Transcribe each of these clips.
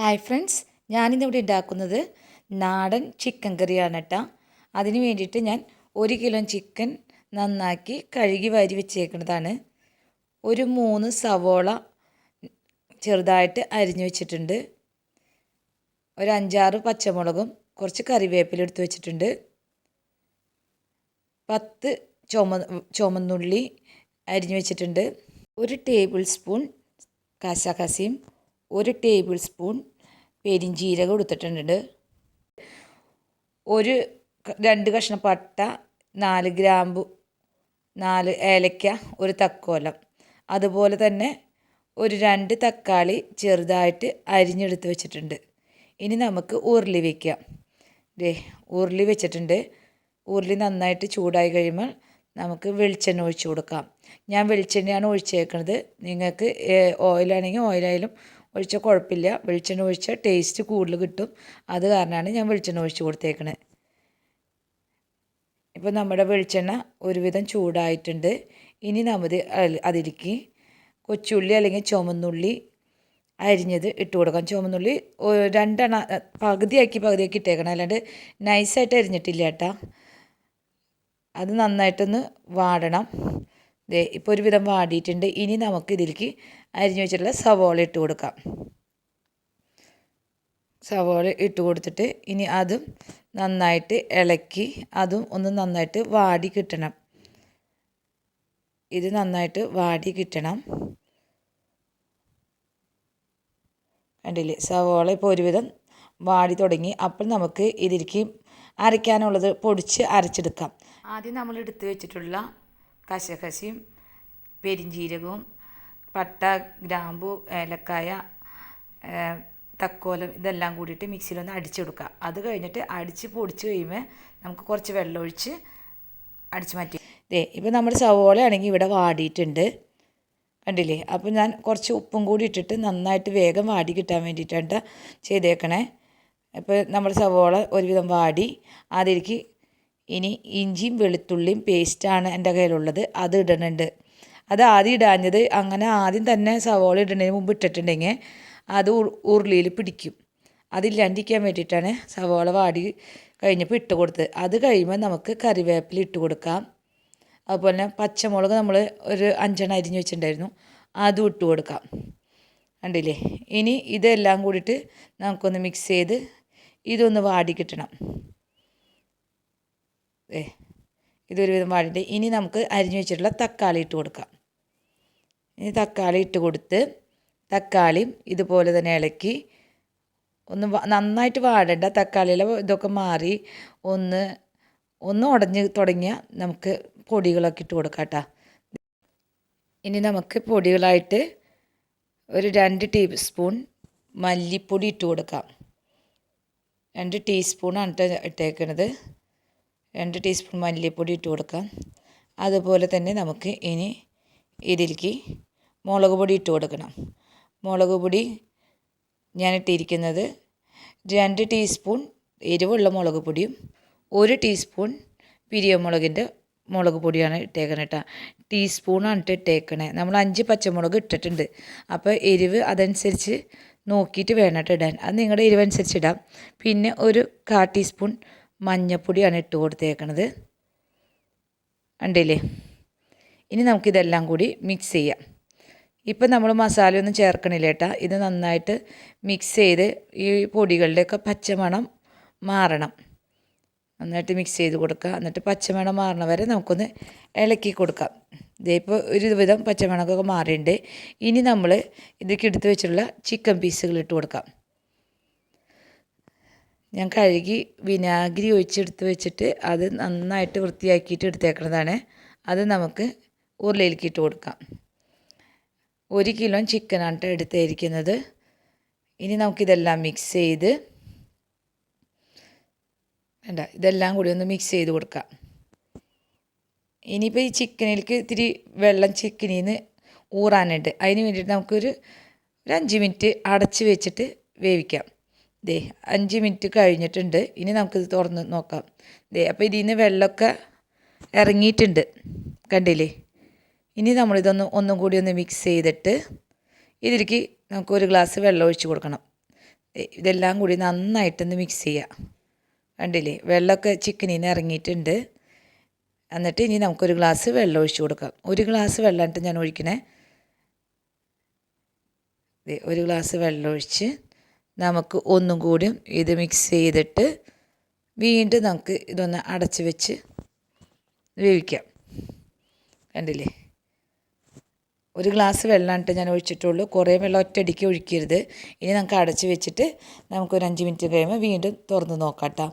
Hi friends ഞാനിന്നിവിടെ ഉണ്ടാക്കുന്നത് നാടൻ ചിക്കൻ കറിയാണ് കേട്ടോ അതിന് വേണ്ടിയിട്ട് ഞാൻ ഒരു കിലോ ചിക്കൻ നന്നാക്കി കഴുകി വാരി വെച്ചേക്കുന്നതാണ്. ഒരു മൂന്ന് സവോള ചെറുതായിട്ട് അരിഞ്ഞു വെച്ചിട്ടുണ്ട്. ഒരു അഞ്ചാറ് പച്ചമുളകും കുറച്ച് കറിവേപ്പില എടുത്ത് വെച്ചിട്ടുണ്ട്. പത്ത് ചുമ ചുമന്നുള്ളി അരിഞ്ഞു വെച്ചിട്ടുണ്ട്. ഒരു ടേബിൾ സ്പൂൺ കസകസയും ഒരു ടേബിൾ സ്പൂൺ പെരിഞ്ജീരകം എടുത്തിട്ടുണ്ട്. ഒരു രണ്ട് കഷ്ണം പട്ട നാല് ഗ്രാമ്പു നാല് ഏലക്ക ഒരു തക്കോലം. അതുപോലെ തന്നെ ഒരു രണ്ട് തക്കാളി ചെറുതായിട്ട് അരിഞ്ഞെടുത്ത് വെച്ചിട്ടുണ്ട്. ഇനി നമുക്ക് ഉരുളി വയ്ക്കാം ദേ ഉരുളി വെച്ചിട്ടുണ്ട്. ഉരുളി നന്നായിട്ട് ചൂടായി കഴിയുമ്പോൾ നമുക്ക് വെളിച്ചെണ്ണ ഒഴിച്ചു കൊടുക്കാം. ഞാൻ വെളിച്ചെണ്ണയാണ് ഒഴിച്ചേക്കുന്നത് നിങ്ങൾക്ക് ഓയിലാണെങ്കിൽ ഓയിലായാലും ഒഴിച്ചാൽ കുഴപ്പമില്ല. വെളിച്ചെണ്ണ ഒഴിച്ചാൽ ടേസ്റ്റ് കൂടുതൽ കിട്ടും. അത് കാരണമാണ് ഞാൻ വെളിച്ചെണ്ണ ഒഴിച്ച് കൊടുത്തേക്കണത് ഇപ്പോൾ നമ്മുടെ വെളിച്ചെണ്ണ ഒരുവിധം ചൂടായിട്ടുണ്ട്. ഇനി നമ്മൾ അതിലേക്ക് കൊച്ചുള്ളി അല്ലെങ്കിൽ ചുമന്നുള്ളി അരിഞ്ഞത് ഇട്ട് കൊടുക്കാം. ചുമന്നുള്ളി രണ്ടെണ്ണ പകുതിയാക്കി പകുതിയാക്കി ഇട്ടേക്കണം. അല്ലാണ്ട് നൈസായിട്ട് അരിഞ്ഞിട്ടില്ല കേട്ടോ. അത് നന്നായിട്ടൊന്ന് വാടണം. ഇപ്പോൾ ഒരുവിധം വാടിയിട്ടുണ്ട്. ഇനി നമുക്ക് ഇതിലേക്ക് അരിഞ്ഞു വെച്ചിട്ടുള്ള സവോള ഇട്ട് കൊടുക്കാം. സവോള ഇട്ട് കൊടുത്തിട്ട് ഇനി അതും നന്നായിട്ട് ഇളക്കി അതും ഒന്ന് നന്നായിട്ട് വാടി കിട്ടണം. ഇത് നന്നായിട്ട് വാടി കിട്ടണം. കണ്ടില്ലേ? സവോള ഇപ്പോൾ ഒരുവിധം വാടി തുടങ്ങി. അപ്പോൾ നമുക്ക് ഇതിലേക്ക് അരയ്ക്കാനുള്ളത് പൊടിച്ച് അരച്ചെടുക്കാം. ആദ്യം നമ്മൾ എടുത്തു വെച്ചിട്ടുള്ള കശകശയും പെരിഞ്ജീരകവും പട്ട ഗ്രാമ്പു ഏലക്കായ തക്കോലം ഇതെല്ലാം കൂടിയിട്ട് മിക്സിയിലൊന്ന് അടിച്ചെടുക്കുക. അത് കഴിഞ്ഞിട്ട് അടിച്ച് പൊടിച്ച് കഴിയുമ്പോൾ നമുക്ക് കുറച്ച് വെള്ളം ഒഴിച്ച് അടിച്ച് മാറ്റി. ദേ ഇപ്പോൾ നമ്മുടെ സവോള ആണെങ്കിൽ ഇവിടെ വാടിയിട്ടുണ്ട്. കണ്ടില്ലേ? അപ്പോൾ ഞാൻ കുറച്ച് ഉപ്പും കൂടി ഇട്ടിട്ട് നന്നായിട്ട് വേഗം വാടി കിട്ടാൻ വേണ്ടിയിട്ടാണ് ചെയ്തേക്കണേ. അപ്പോൾ നമ്മുടെ സവോള ഒരുവിധം വാടി. അതിലേക്ക് ഇനി ഇഞ്ചിയും വെളുത്തുള്ളിയും പേസ്റ്റാണ് എന്റെ കയ്യിലുള്ളത്. അത് ഇടുന്നുണ്ട് അത് ആദ്യം ഇടാഞ്ഞത് അങ്ങനെ ആദ്യം തന്നെ സവോള ഇടുന്നതിന് മുമ്പ് ഇട്ടിട്ടുണ്ടെങ്കിൽ അത് ഉരുളിയിൽ പിടിക്കും. അതില്ലാണ്ടിരിക്കാൻ വേണ്ടിയിട്ടാണ് സവോള വാടി കഴിഞ്ഞപ്പോൾ ഇട്ട് കൊടുത്തത്. അത് കഴിയുമ്പോൾ നമുക്ക് കറിവേപ്പില ഇട്ട് കൊടുക്കാം. അതുപോലെ തന്നെ പച്ചമുളക് നമ്മൾ ഒരു അഞ്ചെണ്ണം അരിഞ്ഞ് വെച്ചിട്ടുണ്ടായിരുന്നു. അതും ഇട്ട് കൊടുക്കാം. കണ്ടില്ലേ? ഇനി ഇതെല്ലാം കൂടിയിട്ട് നമുക്കൊന്ന് മിക്സ് ചെയ്ത് ഇതൊന്ന് വാടി കിട്ടണം. ഏ ഇതൊരു വിധം വാടിയിട്ട് ഇനി നമുക്ക് അരിഞ്ഞു വെച്ചിട്ടുള്ള തക്കാളി ഇട്ട് കൊടുക്കാം. ഇനി തക്കാളി ഇട്ട് കൊടുത്ത് തക്കാളിയും ഇതുപോലെ തന്നെ ഇളക്കി ഒന്ന് നന്നായിട്ട് വാടണ്ട തക്കാളിയിലെ ഇതൊക്കെ മാറി ഒന്ന് ഒന്ന് ഉടഞ്ഞ് തുടങ്ങിയാൽ നമുക്ക് പൊടികളൊക്കെ ഇട്ട് കൊടുക്കാം കേട്ടോ. ഇനി നമുക്ക് പൊടികളായിട്ട് ഒരു രണ്ട് ടീസ്പൂൺ മല്ലിപ്പൊടി ഇട്ട് കൊടുക്കാം. രണ്ട് ടീസ്പൂണാണ് ഇട്ടേക്കുന്നത് രണ്ട് ടീസ്പൂൺ മല്ലിപ്പൊടി ഇട്ട് കൊടുക്കാം. അതുപോലെ തന്നെ നമുക്ക് ഇനി ഇതിലേക്ക് മുളക് പൊടി ഇട്ട് കൊടുക്കണം. മുളക് പൊടി ഞാൻ ഇട്ടിരിക്കുന്നത് രണ്ട് ടീസ്പൂൺ എരിവുള്ള മുളക് പൊടിയും ഒരു ടീസ്പൂൺ പിരിയമുളകിന്റെ മുളക് പൊടിയാണ് ഇട്ടേക്കണത് കേട്ടോ ടീസ്പൂണാണ് ഇട്ടേക്കണേ. നമ്മൾ അഞ്ച് പച്ചമുളക് ഇട്ടിട്ടുണ്ട്. അപ്പോൾ എരിവ് അതനുസരിച്ച് നോക്കിയിട്ട് വേണം കേട്ടോ ഇടാൻ. അത് നിങ്ങളുടെ എരിവനുസരിച്ച് ഇടാം. പിന്നെ ഒരു കാ ടീസ്പൂൺ മഞ്ഞൾപ്പൊടിയാണ് ഇട്ട് കൊടുത്തേക്കണത്. ഉണ്ടല്ലേ ഇനി നമുക്കിതെല്ലാം കൂടി മിക്സ് ചെയ്യാം. ഇപ്പം നമ്മൾ മസാലയൊന്നും ചേർക്കണില്ല കേട്ടോ ഇത് നന്നായിട്ട് മിക്സ് ചെയ്ത് ഈ പൊടികളുടെയൊക്കെ പച്ചമണം മാറണം. നന്നായിട്ട് മിക്സ് ചെയ്ത് കൊടുക്കുക. എന്നിട്ട് പച്ചമണം മാറണ വരെ നമുക്കൊന്ന് ഇളക്കി കൊടുക്കാം. ഇതേപ്പോൾ ഒരുവിധം ഒരു വിധം പച്ചമണമൊക്കെ മാറിയിട്ടുണ്ട്. ഇനി നമ്മൾ ഇതിലേക്ക് എടുത്ത് വെച്ചിട്ടുള്ള ചിക്കൻ പീസുകൾ ഇട്ട് കൊടുക്കാം. ഞാൻ കഴുകി വിനാഗിരി ഒഴിച്ചെടുത്ത് വെച്ചിട്ട് അത് നന്നായിട്ട് വൃത്തിയാക്കിയിട്ട് എടുത്തേക്കുന്നതാണ് അത് നമുക്ക് ഉരുളയിലേക്ക് ഇട്ട് കൊടുക്കാം. ഒരു കിലോ ചിക്കനാണ് എടുത്തിരിക്കുന്നത്. ഇനി നമുക്കിതെല്ലാം മിക്സ് ചെയ്ത് വേണ്ട ഇതെല്ലാം കൂടി ഒന്ന് മിക്സ് ചെയ്ത് കൊടുക്കാം. ഇനിയിപ്പോൾ ഈ ചിക്കനിലേക്ക് ഇത്തിരി വെള്ളം ചിക്കനിൽ നിന്ന് ഊറാനുണ്ട്. അതിന് വേണ്ടിയിട്ട് നമുക്കൊരു ഒരു അഞ്ച് മിനിറ്റ് അടച്ച് വെച്ചിട്ട് വേവിക്കാം. ദേ അഞ്ച് മിനിറ്റ് കഴിഞ്ഞിട്ടുണ്ട്. ഇനി നമുക്കിത് തുറന്ന് നോക്കാം. ദേ അപ്പോൾ ഇതിൽ നിന്ന് വെള്ളമൊക്കെ ഇറങ്ങിയിട്ടുണ്ട്. കണ്ടില്ലേ? ഇനി നമ്മളിതൊന്ന് ഒന്നും കൂടി ഒന്ന് മിക്സ് ചെയ്തിട്ട് ഇതിലേക്ക് നമുക്ക് ഒരു ഗ്ലാസ് വെള്ളം ഒഴിച്ച് കൊടുക്കണം. ഇതെല്ലാം കൂടി നന്നായിട്ടൊന്ന് മിക്സ് ചെയ്യുക കണ്ടില്ലേ? വെള്ളമൊക്കെ ചിക്കനിൽ ഇറങ്ങിയിട്ടുണ്ട്. എന്നിട്ട് ഇനി നമുക്കൊരു ഗ്ലാസ് വെള്ളം ഒഴിച്ച് കൊടുക്കാം. ഒരു ഗ്ലാസ് വെള്ളമായിട്ട് ഞാൻ ഒഴിക്കണേ. ഒരു ഗ്ലാസ് വെള്ളം ഒഴിച്ച് നമുക്ക് ഒന്നും കൂടി ഇത് മിക്സ് ചെയ്തിട്ട് വീണ്ടും നമുക്ക് ഇതൊന്ന് അടച്ച് വെച്ച് വേവിക്കാം. കണ്ടില്ലേ? ഒരു ഗ്ലാസ് വെള്ളമായിട്ട് ഞാൻ ഒഴിച്ചിട്ടുള്ളൂ. കുറേ വെള്ളം ഒറ്റയടിക്ക് ഒഴിക്കരുത്. ഇനി നമുക്ക് അടച്ച് വെച്ചിട്ട് നമുക്ക് ഒരു അഞ്ച് മിനിറ്റ് കഴിയുമ്പോൾ വീണ്ടും തുറന്ന് നോക്കാം കേട്ടോ.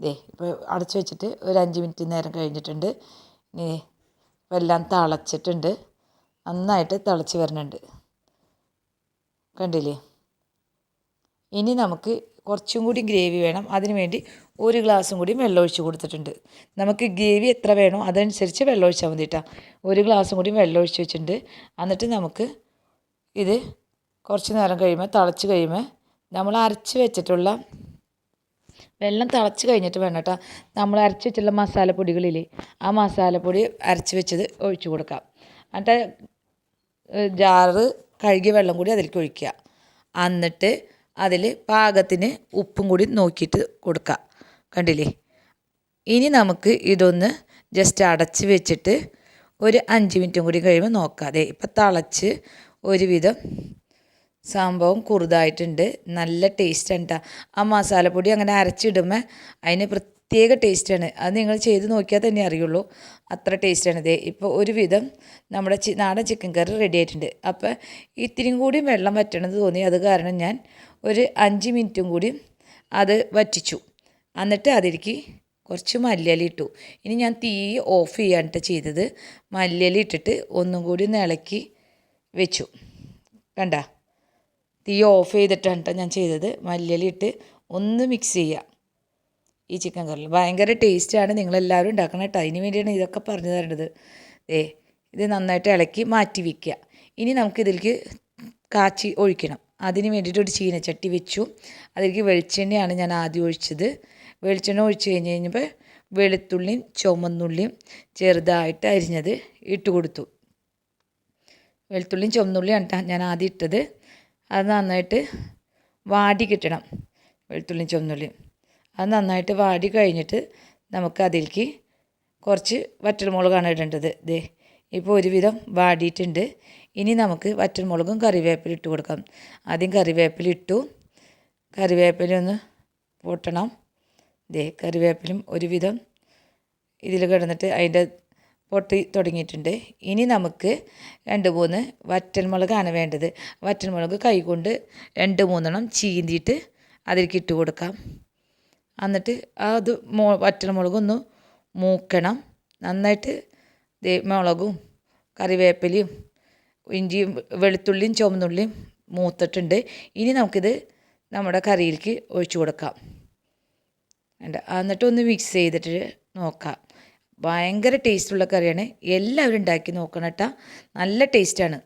ദേ ഇപ്പോൾ അടച്ച് വെച്ചിട്ട് ഒരു അഞ്ച് മിനിറ്റ് നേരം കഴിഞ്ഞിട്ടുണ്ട്. ഇനി എല്ലാം തിളച്ചിട്ടുണ്ട്. നന്നായിട്ട് തിളച്ച് വരുന്നുണ്ട്. കണ്ടില്ലേ? ഇനി നമുക്ക് കുറച്ചും കൂടി ഗ്രേവി വേണം. അതിന് വേണ്ടി ഒരു ഗ്ലാസ്സും കൂടി വെള്ളം ഒഴിച്ച് കൊടുത്തിട്ടുണ്ട്. നമുക്ക് ഗ്രേവി എത്ര വേണോ അതനുസരിച്ച് വെള്ളം ഒഴിച്ചാൽ മതി കേട്ടോ ഒരു ഗ്ലാസ്സും കൂടി വെള്ളം ഒഴിച്ച് വെച്ചിട്ടുണ്ട്. എന്നിട്ട് നമുക്ക് ഇത് കുറച്ച് നേരം കഴിയുമ്പോൾ തിളച്ച് കഴിയുമ്പോൾ നമ്മൾ അരച്ച് വെച്ചിട്ടുള്ള വെള്ളം തിളച്ച് കഴിഞ്ഞിട്ട് വേണം കേട്ടോ നമ്മൾ അരച്ച് വെച്ചിട്ടുള്ള മസാലപ്പൊടികളില്ലേ ആ മസാലപ്പൊടി അരച്ച് വെച്ചത് ഒഴിച്ചു കൊടുക്കാം. എന്നിട്ട് ജാറ് കഴുകിയ വെള്ളം കൂടി അതിലേക്ക് ഒഴിക്കുക. എന്നിട്ട് അതിൽ പാകത്തിന് ഉപ്പും കൂടി നോക്കിയിട്ട് കൊടുക്കുക കണ്ടില്ലേ? ഇനി നമുക്ക് ഇതൊന്ന് ജസ്റ്റ് അടച്ച് വെച്ചിട്ട് ഒരു അഞ്ച് മിനിറ്റും കൂടി കഴിയുമ്പോൾ നോക്കാതെ ഇപ്പം തിളച്ച് ഒരുവിധം സംഭവം കുറുതായിട്ടുണ്ട്. നല്ല ടേസ്റ്റാണ് കേട്ടോ ആ മസാലപ്പൊടി അങ്ങനെ അരച്ചിടുമ്പോൾ അതിന് പ്രത്യേക ടേസ്റ്റാണ് അത് നിങ്ങൾ ചെയ്ത് നോക്കിയാൽ തന്നെ അറിയുള്ളൂ. അത്ര ടേസ്റ്റാണ് ഇതേ ഇപ്പോൾ ഒരുവിധം നമ്മുടെ നാടൻ ചിക്കൻ കറി റെഡി ആയിട്ടുണ്ട്. അപ്പോൾ ഇത്തിരിയും കൂടി വെള്ളം വറ്റണമെന്ന് തോന്നി. അത് കാരണം ഞാൻ ഒരു അഞ്ച് മിനിറ്റും കൂടി അത് വറ്റിച്ചു. എന്നിട്ട് അതിലേക്ക് കുറച്ച് മല്ലിയില ഇട്ടു. ഇനി ഞാൻ തീ ഓഫ് ചെയ്യാനിട്ട് ചെയ്തത്. മല്ലിയില ഇട്ടിട്ട് ഒന്നും കൂടി ഇളക്കി വെച്ചു. കണ്ട? തീ ഓഫ് ചെയ്തിട്ടാണ് ഞാൻ ചെയ്തത്. മല്ലിയില ഇട്ട് ഒന്ന് മിക്സ് ചെയ്യുക ഈ ചിക്കൻ കറി ഭയങ്കര ടേസ്റ്റാണ് നിങ്ങളെല്ലാവരും ഉണ്ടാക്കണം കേട്ടോ. അതിന് വേണ്ടിയാണ് ഇതൊക്കെ പറഞ്ഞു തരേണ്ടത്. ഏ ഇത് നന്നായിട്ട് ഇളക്കി മാറ്റി വയ്ക്കുക ഇനി നമുക്ക് ഇതിലേക്ക് കാച്ചി ഒഴിക്കണം. അതിന് വേണ്ടിയിട്ട് ഒരു ചീനച്ചട്ടി വെച്ചു. അതിലേക്ക് വെളിച്ചെണ്ണയാണ് ഞാൻ ആദ്യം ഒഴിച്ചത്. വെളിച്ചെണ്ണ ഒഴിച്ച് കഴിഞ്ഞ് കഴിഞ്ഞപ്പോൾ വെളുത്തുള്ളിയും ചുമന്നുള്ളിയും ചെറുതായിട്ട് അരിഞ്ഞത് ഇട്ട് കൊടുത്തു. വെളുത്തുള്ളിയും ചുമന്നുള്ളിയാണ് ഞാൻ ആദ്യം ഇട്ടത്. അത് നന്നായിട്ട് വാടി കിട്ടണം വെളുത്തുള്ളിയും ചുമന്നുള്ളിയും അത് നന്നായിട്ട് വാടി കഴിഞ്ഞിട്ട് നമുക്ക് അതിലേക്ക് കുറച്ച് വറ്റൽമുളകാണ് ഇടേണ്ടത്. ദേ ഇപ്പോൾ ഒരുവിധം വാടിയിട്ടുണ്ട്. ഇനി നമുക്ക് വറ്റൽമുളകും കറിവേപ്പില ഇട്ട് കൊടുക്കാം. ആദ്യം കറിവേപ്പില ഇട്ടു. കറിവേപ്പില ഒന്ന് പൊട്ടണം. ദേ കറിവേപ്പിലും ഒരുവിധം ഇതിൽ കിടന്നിട്ട് അതിന്റെ പൊട്ടി തുടങ്ങിയിട്ടുണ്ട്. ഇനി നമുക്ക് രണ്ട് മൂന്ന് വറ്റൽമുളകാണ് വേണ്ടത്. വറ്റൽമുളക് കൈകൊണ്ട് രണ്ട് മൂന്നെണ്ണം ചീന്തിയിട്ട് അതിലേക്ക് ഇട്ട് കൊടുക്കാം. എന്നിട്ട് അത് മോ വറ്റൽമുളകൊന്ന് മൂക്കണം. നന്നായിട്ട് മുളകും കറിവേപ്പിലയും ഇഞ്ചിയും വെളുത്തുള്ളിയും ചുവന്നുള്ളിയും മൂത്തിട്ടുണ്ട്. ഇനി നമുക്കിത് നമ്മുടെ കറിയിലേക്ക് ഒഴിച്ചു കൊടുക്കാം. വേണ്ട എന്നിട്ട് ഒന്ന് മിക്സ് ചെയ്തിട്ട് നോക്കാം. ഭയങ്കര ടേസ്റ്റുള്ള കറിയാണ്. എല്ലാവരും ഉണ്ടാക്കി നോക്കണം കേട്ടോ. നല്ല ടേസ്റ്റാണ്